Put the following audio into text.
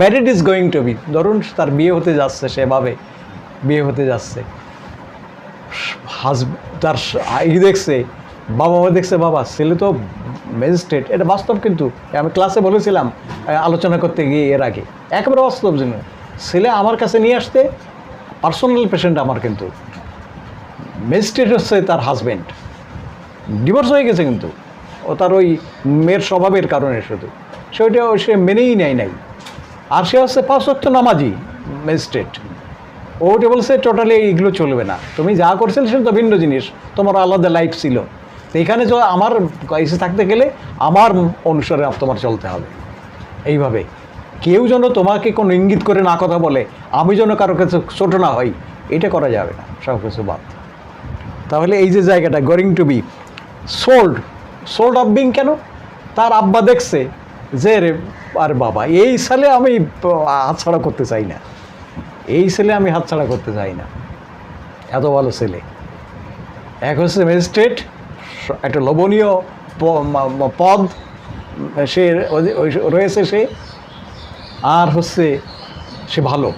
Married is going to be ধরুন তার বিয়ে হতে যাচ্ছে সেভাবে, বিয়ে হতে যাচ্ছে। তার ই দেখছে, বাবা মা দেখছে, বাবা, ছেলে তো ম্যাজিস্ট্রেট, এটা বাস্তব কিন্তু। আমি ক্লাসে বলেছিলাম আলোচনা করতে গিয়ে এর আগে। একেবারে বাস্তব জিনিস। ছেলে আমার কাছে নিয়ে আসতে পার্সোনাল পেশেন্ট আমার কিন্তু। ম্যাজিস্ট্রেট হচ্ছে তার হাজব্যান্ড ডিভোর্স হয়ে গেছে কিন্তু। ও তার ওই মেয়ের স্বভাবের কারণে শুধু। সেটা সে মেনেই নেয় নাই। আর সে হচ্ছে পাঁচত্ব নামাজি ম্যাজিস্ট্রেট ওটা বলছে টোটালি এইগুলো চলবে না। তুমি যা করছিলে সেটা তো ভিন্ন জিনিস। তোমার আলাদা লাইফ ছিল। তো এখানে তো আমার এসে থাকতে গেলে আমার অনুসারে তোমার চলতে হবে। এইভাবে। কেউ যেন তোমাকে কোনো ইঙ্গিত করে না কথা বলে, আমি যেন কারও কাছে ছোটো না হই, এটা করা যাবে না। সব কিছু বাদ। তাহলে এই যে জায়গাটা going to be sold sold off being কেন? তার আব্বা দেখছে যে রে, আর বাবা, এই সালে আমি হাতছাড়া করতে চাই না। এই ছেলে আমি হাতছাড়া করতে চাই না। এত ভালো ছেলে। এক হচ্ছে ম্যাজিস্ট্রেট, একটা লোভনীয় পদ, সে রয়েছে সে। আর হচ্ছে সে ভালো।